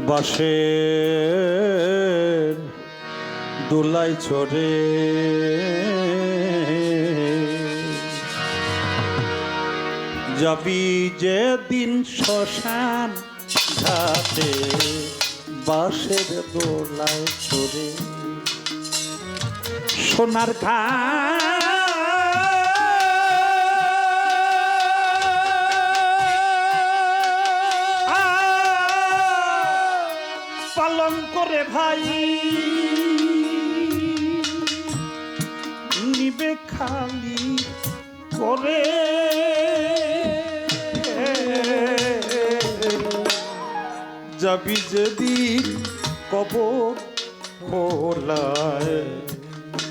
বাসে দোলাই চড়ে যাবি যে দিন শ্মশান ঘাটে বাসের দোলায় চড়ে সোনার ঘা করে ভাই। নিবে খালি করে। যাবি যেদিন কবর খোলায়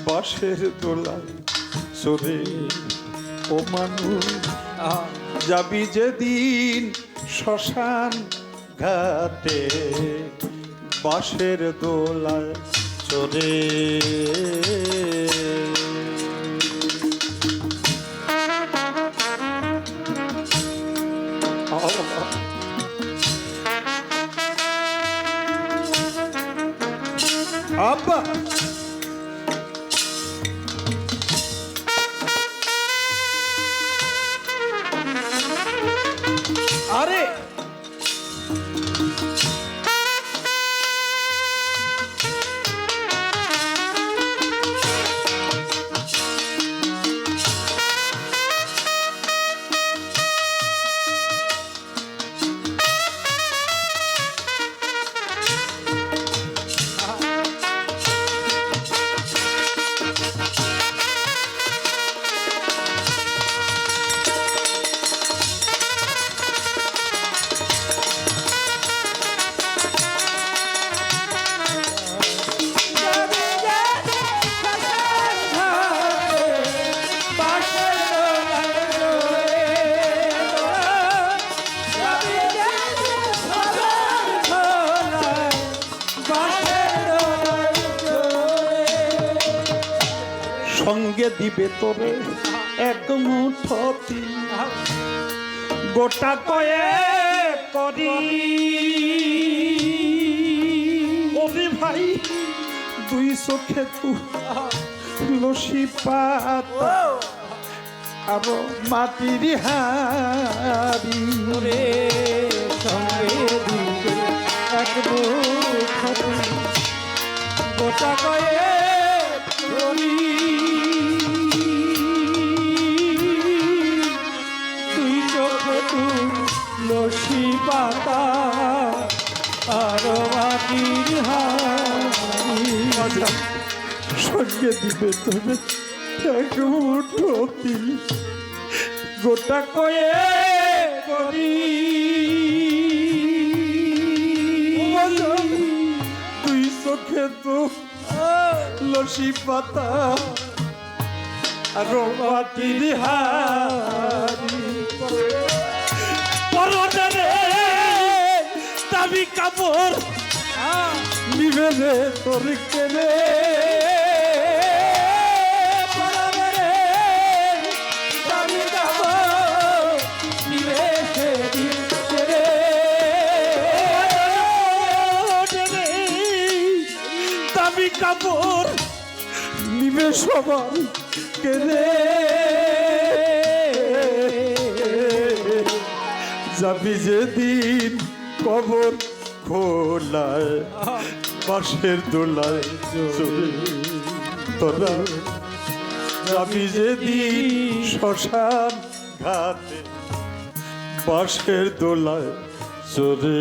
বাঁশের দোলায় চলে ও মানুষ, যাবি যেদিন শ্মশান ঘাটে বাঁশের দোলায় চলে সঙ্গে দিবে তোরে এক মুঠতি গোটা কয়ে করি। ওরে ভাই, দুই চোখে তু লসি পাত আর মাটির হারি রে সঙ্গে দিবে এক মুঠতি গোটা কয়ে আর মাটির হারি সঙ্গে দিবে তোরে এক মুঠতি গোটা কয়ে করি তুই চোখে তো লসি পাতা, আর মাটির হারি কাপড়। নিবে রে তোর কেনে। কাপড় কেনে। যাবি যেদিন কবর খোলায় পাশের দোলায় তোরা যেদিন শ্মশান ঘাটে পাশের দোলায় চলে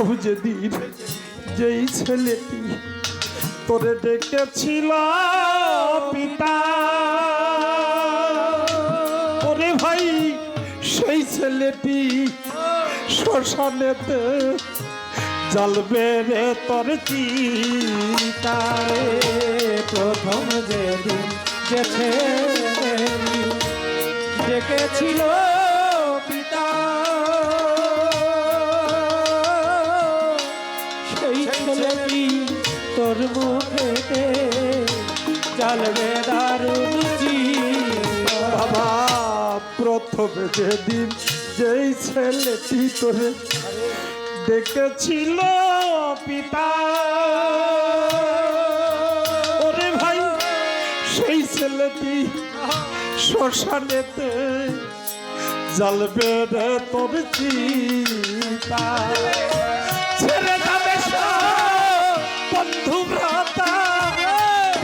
প্রথম যেদিন যেই ছেলেটি তোরে ডেকেছিল পিতা। ওরে ভাই, সেই ছেলেটি শ্মশানেতে জ্বলবে রে তোর চিতারে প্রথম যেদিন গেছে ডেকেছিল তোর মুখেতে চালবে দারুণ বাবা, প্রথম যেদিন যেই ছেলেটি তোরে ডেকেছিল পিতা, ওরে ভাই, সেই ছেলেটি শ্মশানেতে জ্বলবে রে তোর চিতা বন্ধুরাটা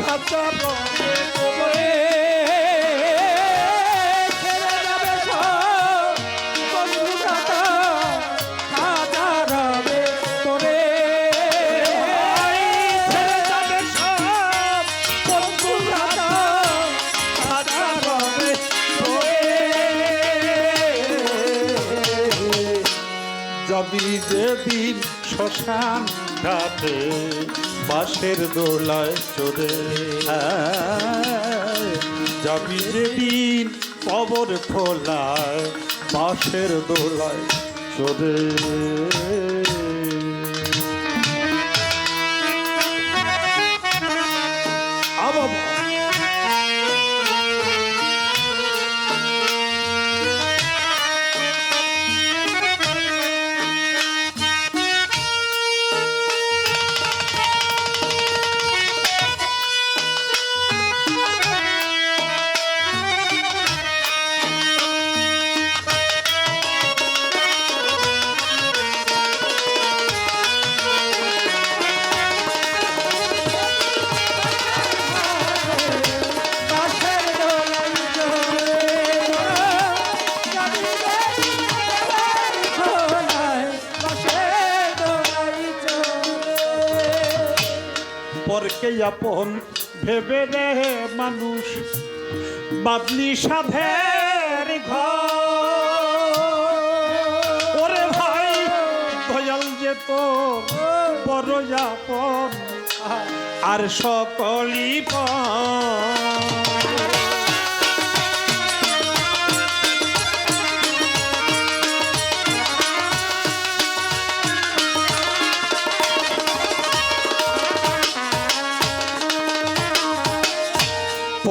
হাজার হবে যাবি যেদিন শ্মশান ঘাটে বাঁশের দোলায় চড়ে যাবি যেদিন কবর খোলায় বাঁশের দোলায় চড়ে। আপন ভেবে রে মানুষ, বাদলি সাধের ঘর। ভাই, দয়াল যেত বড় আপন আর সকলি পর।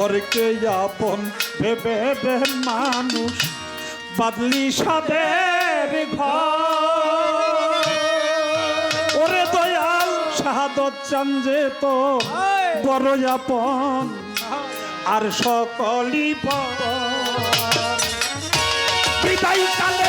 পরকে আপন ভেবে মানুষ বাদলি সাদের ঘর। ওরে দয়াল শাহাদত চান যে তো বড় আপন আর সকলি বিদায় কালে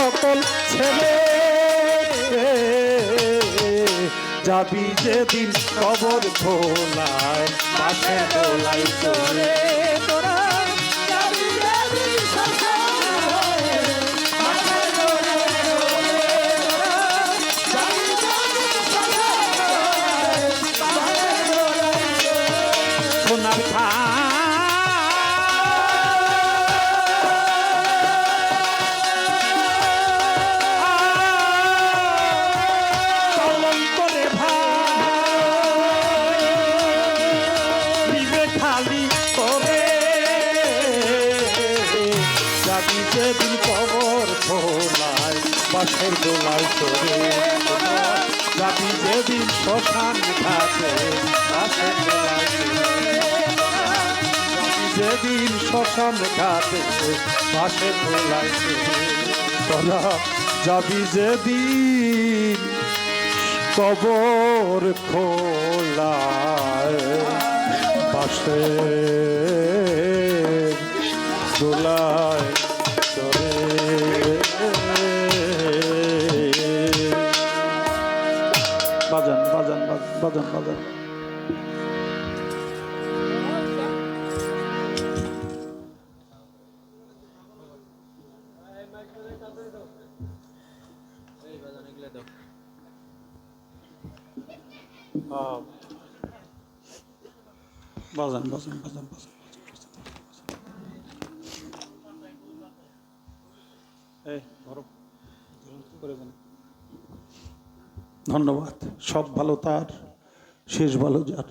সকল ছেলে। যাবি যেদিন কবর ভোলায় পাশে দোলাই চলে বাসের দোলায় চড়ে যাবি যেদিন শ্মশান ঘাটে দোলায় যেদিন শ্মশান ঘাটে বাসের দোলায় তোরা যাবি যেদিন কবর খোলায় পাশে। দোলায় বাজান বাজান। বাজান বাজান বাজান বাজান ধন্যবাদ। সব ভালো তার। শেষ ভালো যার।